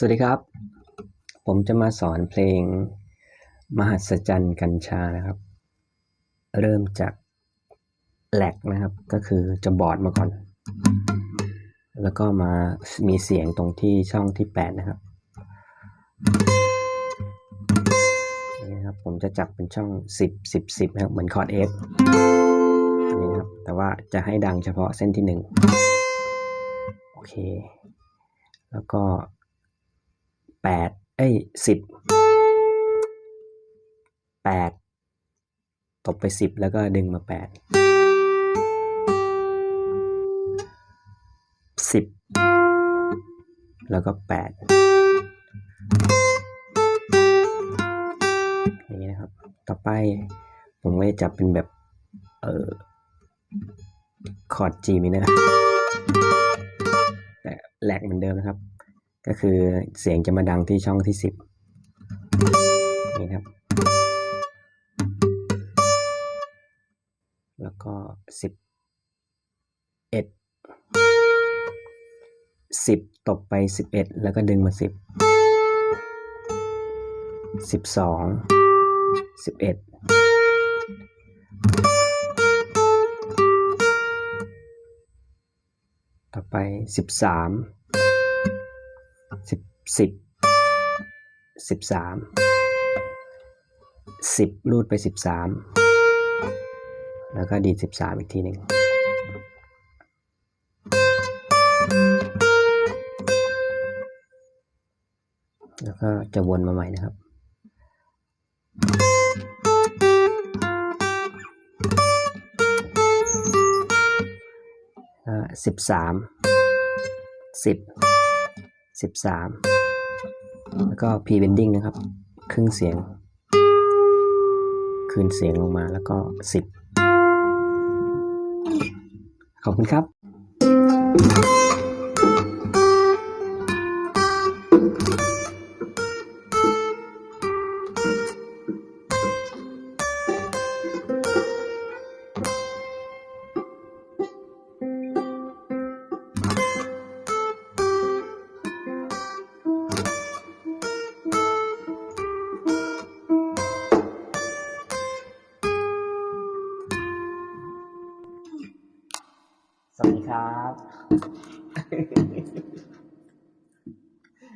สวัสดีครับ ผมจะมาสอนเพลง มหัศจรรย์กัญชานะครับ เริ่มจากแหลกนะครับ ก็คือจะบอดมาก่อน แล้วก็มามีเสียงตรงที่ช่องที่ 8 นะครับนี่นะครับ ผมจะจับเป็นช่อง 10 10 10นะครับ เหมือนคอร์ด F อันนี้นะครับ แต่ว่าจะให้ดังเฉพาะเส้นที่ 1 โอเค แล้วก็ แปดเอ้ยสิบแปดตบไปสิบแล้วก็ดึงมาแปดสิบแล้วก็แปดอย่างนี้นะครับ ต่อไปผมก็จะจับเป็นแบบ เออคอร์ด G minor แต่แหลกเหมือนเดิมนะครับ ก็คือเสียงจะมาดังที่ช่องที่สิบนี่ครับ แล้วก็สิบเอ็ดสิบตบไปสิบเอ็ดแล้วก็ดึงมาสิบสิบสองสิบเอ็ดต่อไปสิบ สิบสิบสิบสามสิบรูดไปสิบสามแล้วก็ดีดสิบสามอีกทีหนึ่งแล้วก็จะวนมาใหม่นะครับ สิบสามสิบสิบสาม แล้วก็ p bending นะครับ ครึ่งเสียง คืนเสียงลงมาแล้วก็สิบขอบคุณครับ สวัสดีครับ